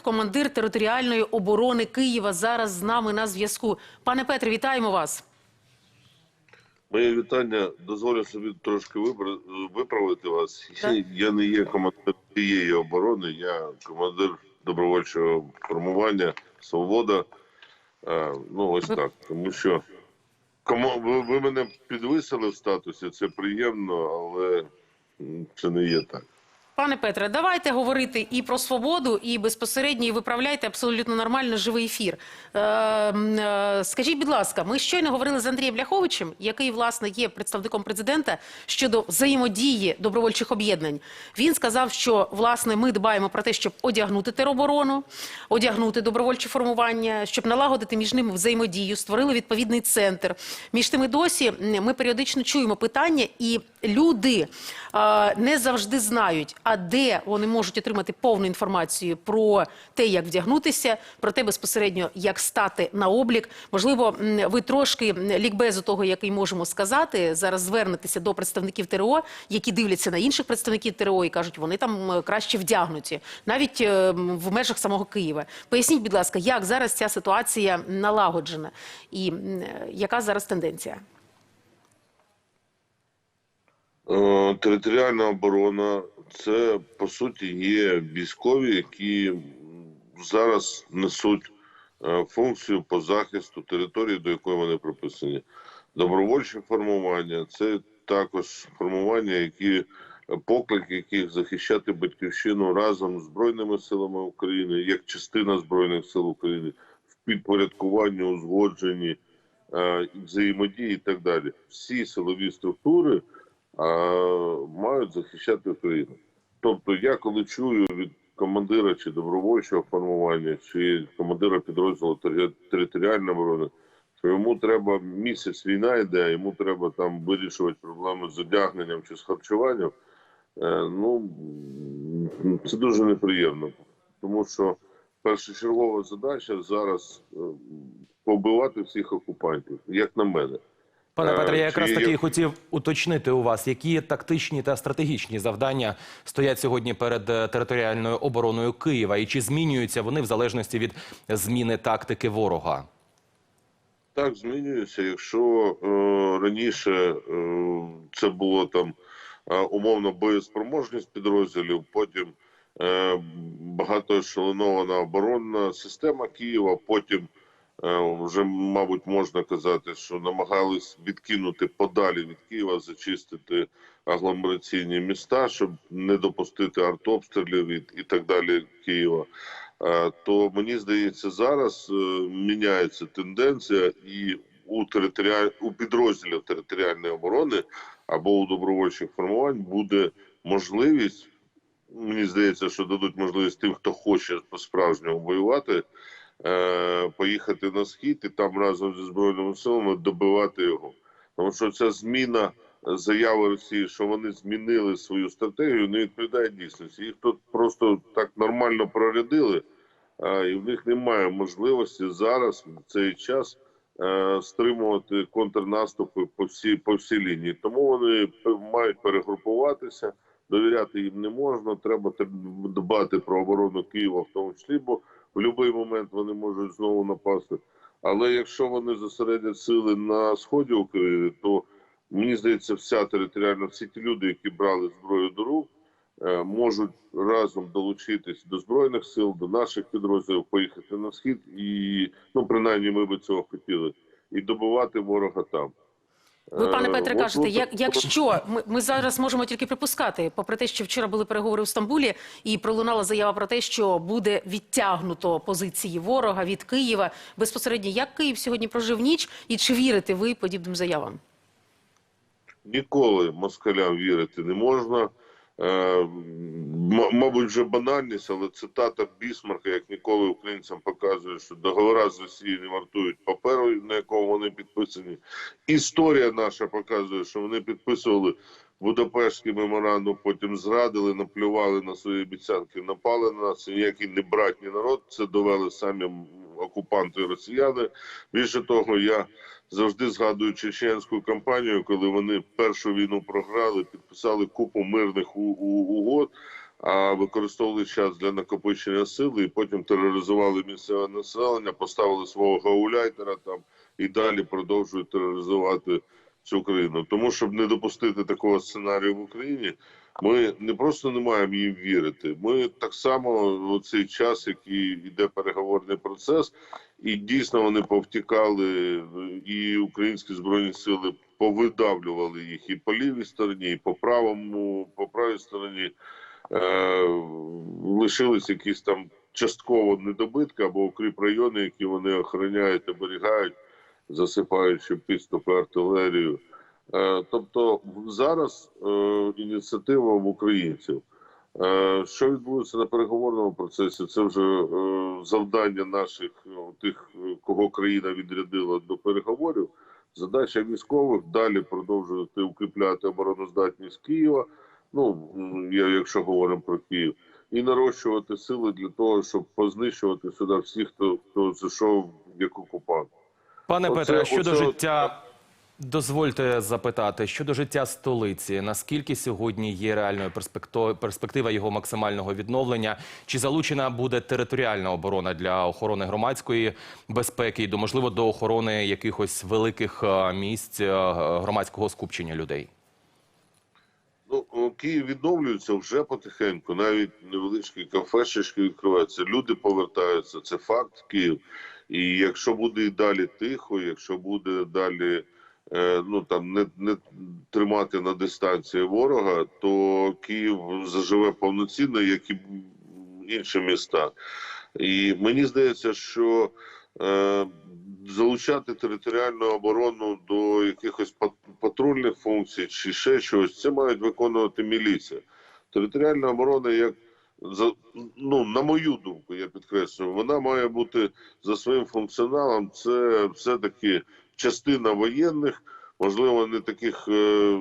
командир територіальної оборони Києва, зараз з нами на зв'язку. Пане Петре, вітаємо вас. Моє вітання дозволю собі трошки виправити вас. Так. Я не є командир цієї оборони, я командир добровольчого формування Свобода. А, ну ось Ви- так. Тому що кому ви, ви мене підвисили в статусі, це приємно, але це не є так. Пане Петре, давайте говорити і про свободу, і безпосередньо і виправляйте абсолютно нормально живий ефір. Е, е, скажіть, будь ласка, ми щойно говорили з Андрієм Ляховичем, який власне є представником президента щодо взаємодії добровольчих об'єднань. Він сказав, що власне ми дбаємо про те, щоб одягнути тероборону, одягнути добровольчі формування, щоб налагодити між ними взаємодію, створили відповідний центр. Між тими досі ми періодично чуємо питання, і люди е, не завжди знають, а де вони можуть отримати повну інформацію про те, як вдягнутися, про те безпосередньо, як стати на облік. Можливо, ви трошки лікбезу того, який можемо сказати, зараз звернетеся до представників ТРО, які дивляться на інших представників ТРО і кажуть, вони там краще вдягнуті, навіть е, в межах самого Києва. Поясніть, будь ласка, як зараз ця ситуація налагоджена і яка зараз тенденція? Е, Територіальна оборона це по суті є військові, які зараз несуть е, функцію по захисту території, до якої вони приписані. Добровольче формування це також формування, які поклик яких захищати батьківщину разом з збройними силами України, як частина збройних сил України в підпорядкуванні, узгодженні е, взаємодії і так далі. Всі силові структури а, мають захищати Україну. Тобто, я коли чую від командира чи добровольчого формування, чи командира підрозділу тери- територіальної оборони, що йому треба місяць війна йде, йому треба там вирішувати проблеми з одягненням чи з харчуванням. Е, ну це дуже неприємно, тому що першочергова задача зараз е, побивати всіх окупантів, як на мене. Пане Е, Петре, я якраз таки хотів уточнити у вас, які тактичні та стратегічні завдання стоять сьогодні перед е, територіальною обороною Києва, і чи змінюються вони в залежності від зміни тактики ворога? Так, змінюється. Якщо е, раніше е, це було там е, умовно боєспроможність підрозділів, потім е, багатоешелонована оборонна система Києва, потім вже, мабуть, можна казати, що намагались відкинути подалі від Києва, зачистити агломераційні міста, щоб не допустити артобстрілів і, і так далі Києва. Е, то мені здається, зараз е, міняється тенденція, і у територіаль... у підрозділів територіальної оборони або у добровольчих формувань буде можливість. Мені здається, що дадуть можливість тим, хто хоче по-справжньому воювати, е, поїхати на схід і там разом зі збройними силами добивати його. Тому що ця зміна е, заяви Росії, що вони змінили свою стратегію, не відповідає дійсності. Їх тут просто так нормально прорядили, і в них немає можливості зараз в цей час е, стримувати контрнаступи по всій по всій лінії. Тому вони мають перегрупуватися. Довіряти їм не можна. Треба дбати про оборону Києва, в тому числі, бо в будь-який момент вони можуть знову напасти. Але якщо вони зосередять сили на сході України, то мені здається, вся територіальна, всі ті люди, які брали зброю до рук, е, можуть разом долучитись до збройних сил, до наших підрозділів, поїхати на схід, і ну принаймні ми би цього хотіли, і добивати ворога там. Ви, пане Е, Петре, кажете, як, якщо ми, ми зараз можемо тільки припускати, попри те, що вчора були переговори в Стамбулі, і пролунала заява про те, що буде відтягнуто позиції ворога від Києва безпосередньо, як Київ сьогодні прожив ніч, і чи вірите ви подібним заявам? Ніколи москалям вірити не можна. Е, мабуть, вже банальність, але цитата Бісмарка, як ніколи українцям показує, що договори з Росією не вартують паперу, на якому вони підписані. Історія наша показує, що вони підписували Будапештський меморандум, потім зрадили, наплювали на свої обіцянки, напали на нас. Ніякий не братній народ. Це довели самі окупанти росіяни. Більше того, я завжди згадую чеченську кампанію, коли вони першу війну програли, підписали купу мирних угод. а використовували час для накопичення сили і потім тероризували місцеве населення, поставили свого гауляйтера там і далі продовжують тероризувати цю країну. Тому щоб не допустити такого сценарію в Україні, ми не просто не маємо їм вірити. Ми так само у цей час, який йде переговорний процес, і дійсно вони повтікали, і українські збройні сили повидавлювали їх і по лівій стороні, і по правому, по правій стороні. Е, лишились якісь там частково недобитки або укріп райони, які вони охороняють, оберігають, засипаючи підступи артилерію. Е, тобто зараз е, ініціатива в українців. Е, Що відбудеться на переговорному процесі? Це вже завдання наших тих, кого країна відрядила до переговорів. Задача військових далі продовжувати укріпляти обороноздатність Києва. Ну я, якщо говоримо про Київ, і нарощувати сили для того, щоб познищувати сюди всіх, хто хто зайшов як окупант. Пане Петре, а щодо оце життя, дозвольте запитати, щодо життя столиці, наскільки сьогодні є реальною перспектива його максимального відновлення? Чи залучена буде територіальна оборона для охорони громадської безпеки і до можливо до охорони якихось великих е, місць е, громадського скупчення людей? Ну, Київ відновлюється вже потихеньку. Навіть невеличкі кафешечки відкриваються. Люди повертаються. Це факт Київ. І якщо буде і далі тихо, якщо буде далі ну там не, не тримати на дистанції ворога, то Київ заживе повноцінно, як і інші міста. І мені здається, що е, залучати територіальну оборону до якихось пат- патрульних функцій чи ще чогось, це мають виконувати міліція. Територіальна оборона, як за ну на мою думку, я підкреслюю, вона має бути за своїм функціоналом. Це все таки частина воєнних, можливо, не таких, е,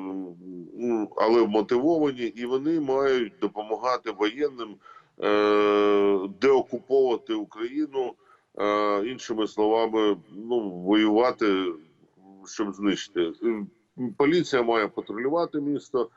ну, але мотивовані, і вони мають допомагати воєнним е, деокуповувати Україну. Е, іншими словами, ну воювати, щоб знищити. Поліція має патрулювати місто,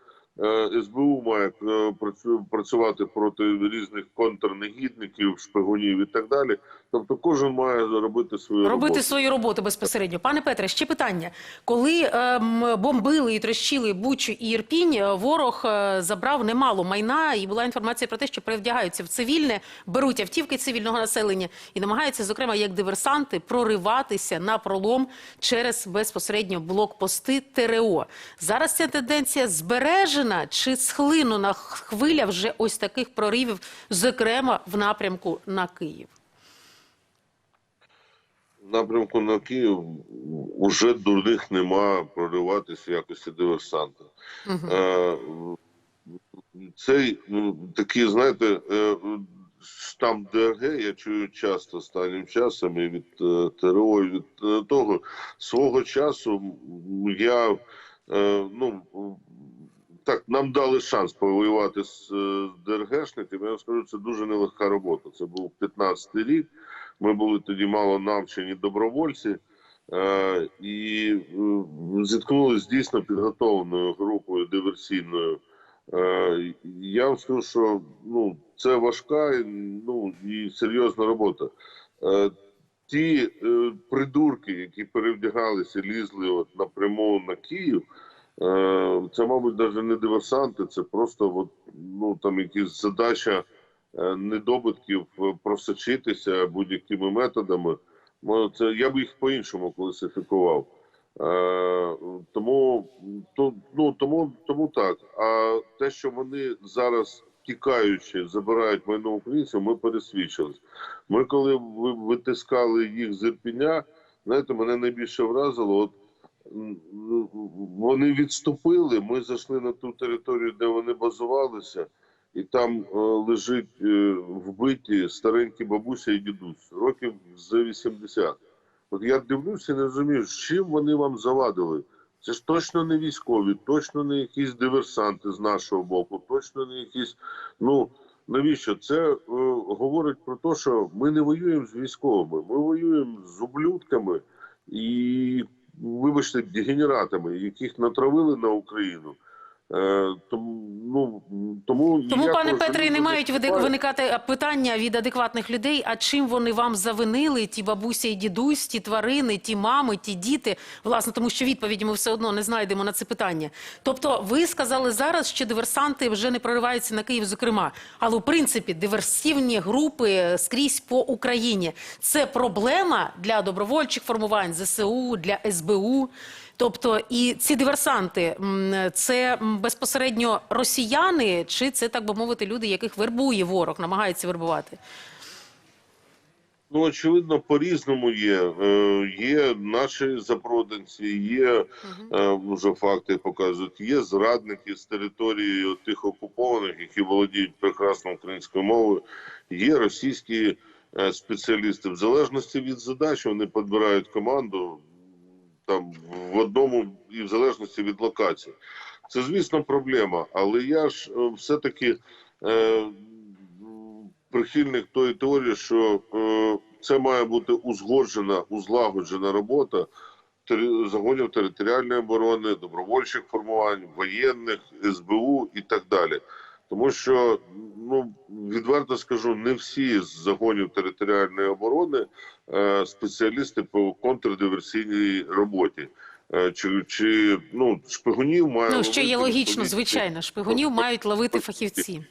СБУ має е, працю- працювати проти різних контрнегідників, шпигунів і так далі. Тобто, кожен має робити свою Робити роботу. свою роботу безпосередньо. Пане Петре, ще питання. Коли ем, бомбили і трощили Бучу і Ірпінь, е, ворог е, забрав немало майна, і була інформація про те, що перевдягаються в цивільне, беруть автівки цивільного населення і намагаються, зокрема, як диверсанти, прориватися на пролом через безпосередньо блокпости ТРО. Зараз ця тенденція збережена чи схлинуна хвиля вже ось таких проривів, зокрема в напрямку на Київ? напрямку на Київ уже дурних нема прориватися в якості диверсанта. Мгм. Е, Цей ну, такий, знаєте, е, штамп ДРГ я чую часто останнім часом і від е, ТРО, і від того свого часу я ну. Так, нам дали шанс повоювати з е, ДРГшниками. Я скажу, це дуже нелегка робота. Це був 15-й рік. Ми були тоді мало навчені добровольці е, і е, зіткнулися з дійсно підготовленою групою диверсійною. Я вам скажу, що ну, це важка ну, і серйозна робота. Ті придурки, які перевдягалися, лізли от напряму на Київ. Е, Це, мабуть, навіть не диверсанти, це просто от, ну, там якісь задача е, недобитків е, просочитися будь-якими методами. Це, я б їх по-іншому класифікував. Тому, то, ну, тому, тому так. А те, що вони зараз тікаючи, забирають майно українців, ми пересвідчились. Ми коли ви- витискали їх з Ірпіня, знаєте, мене найбільше вразило, от вони відступили, ми зайшли на ту територію, де вони базувалися, і там е, лежить е, вбиті старенькі бабуся і дідусь, років за 80. От я дивлюся не розумію, з чим вони вам завадили. Це ж точно не військові, точно не якісь диверсанти з нашого боку, точно не якісь. Ну навіщо? Це е, говорить про те, що ми не воюємо з військовими, ми воюємо з ублюдками і, вибачте, дегенератами, яких натравили на Україну. Е, тому, ну, тому, Тому, я пане Петре, не мають виникати питання від адекватних людей. А чим вони вам завинили? Ті бабуся і дідусь, ті тварини, ті мами, ті діти. Власне, тому що відповіді ми все одно не знайдемо на це питання. Тобто, ви сказали зараз, що диверсанти вже не прориваються на Київ, зокрема. Але в принципі диверсивні групи скрізь по Україні. Це проблема для добровольчих формувань ЗСУ, для СБУ. Тобто, і ці диверсанти це безпосередньо росіяни, чи це так би мовити, люди, яких вербує ворог, намагається вербувати? Ну, очевидно, по-різному є. Е, Є наші запроданці, є е, вже факти показують, є зрадники з території тих окупованих, які володіють прекрасно українською мовою, є російські е, спеціалісти. В залежності від задач вони підбирають команду там в одному і в залежності від локації. Це, звісно, проблема, але я ж е, все-таки е, прихильник тої теорії, що е, це має бути узгоджена, узлагоджена робота загонів територіальної оборони, добровольчих формувань, воєнних, СБУ і так далі. Тому що, ну відверто скажу, не всі з загонів територіальної оборони е, спеціалісти по контрдиверсійній роботі. Е, Чи, чи ну шпигунів має Ну, що є логічно, звичайно. Шпигунів мають ловити фахівці.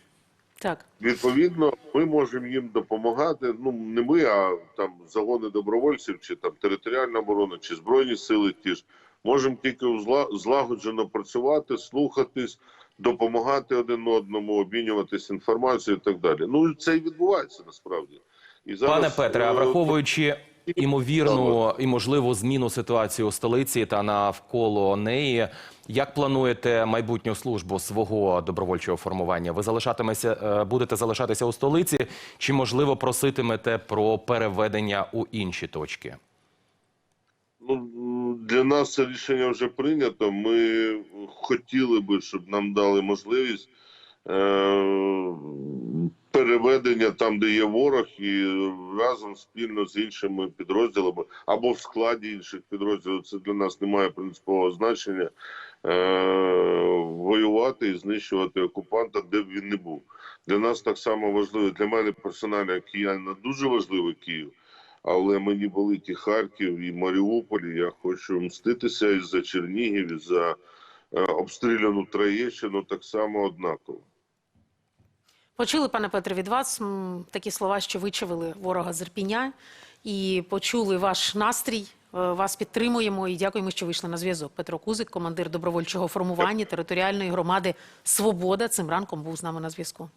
Так. Відповідно, ми можемо їм допомагати. Ну не ми, а там загони добровольців, чи там територіальна оборона, чи збройні сили. Ті ж можемо тільки узла- злагоджено працювати, слухатись, допомагати один одному, обмінюватись інформацією і так далі. Ну це і відбувається насправді. І зараз, Пане Петре, а е, враховуючи імовірну і можливу зміну ситуації у столиці та навколо неї, як плануєте майбутню службу свого добровольчого формування? Ви залишатимеся, е, будете залишатися у столиці, чи можливо проситимете про переведення у інші точки? Для нас це рішення вже прийнято. Ми хотіли би, щоб нам дали можливість е- переведення там, де є ворог, і разом спільно з іншими підрозділами або в складі інших підрозділів. Це для нас не має принципового значення. Е- воювати і знищувати окупанта, де б він не був. Для нас так само важливо. Для мене персонально киянина дуже важливий Київ. Але мені і Харків, і Маріуполь. Я хочу мститися і за Чернігів, і за е, обстріляну Троєщину так само однаково. Почули, пане Петре, від вас такі слова, що вичавили ворога з Ірпіня, і почули ваш настрій. Е, Вас підтримуємо і дякуємо, що вийшли на зв'язок. Петро Кузик, командир добровольчого формування територіальної громади Свобода, цим ранком був з нами на зв'язку.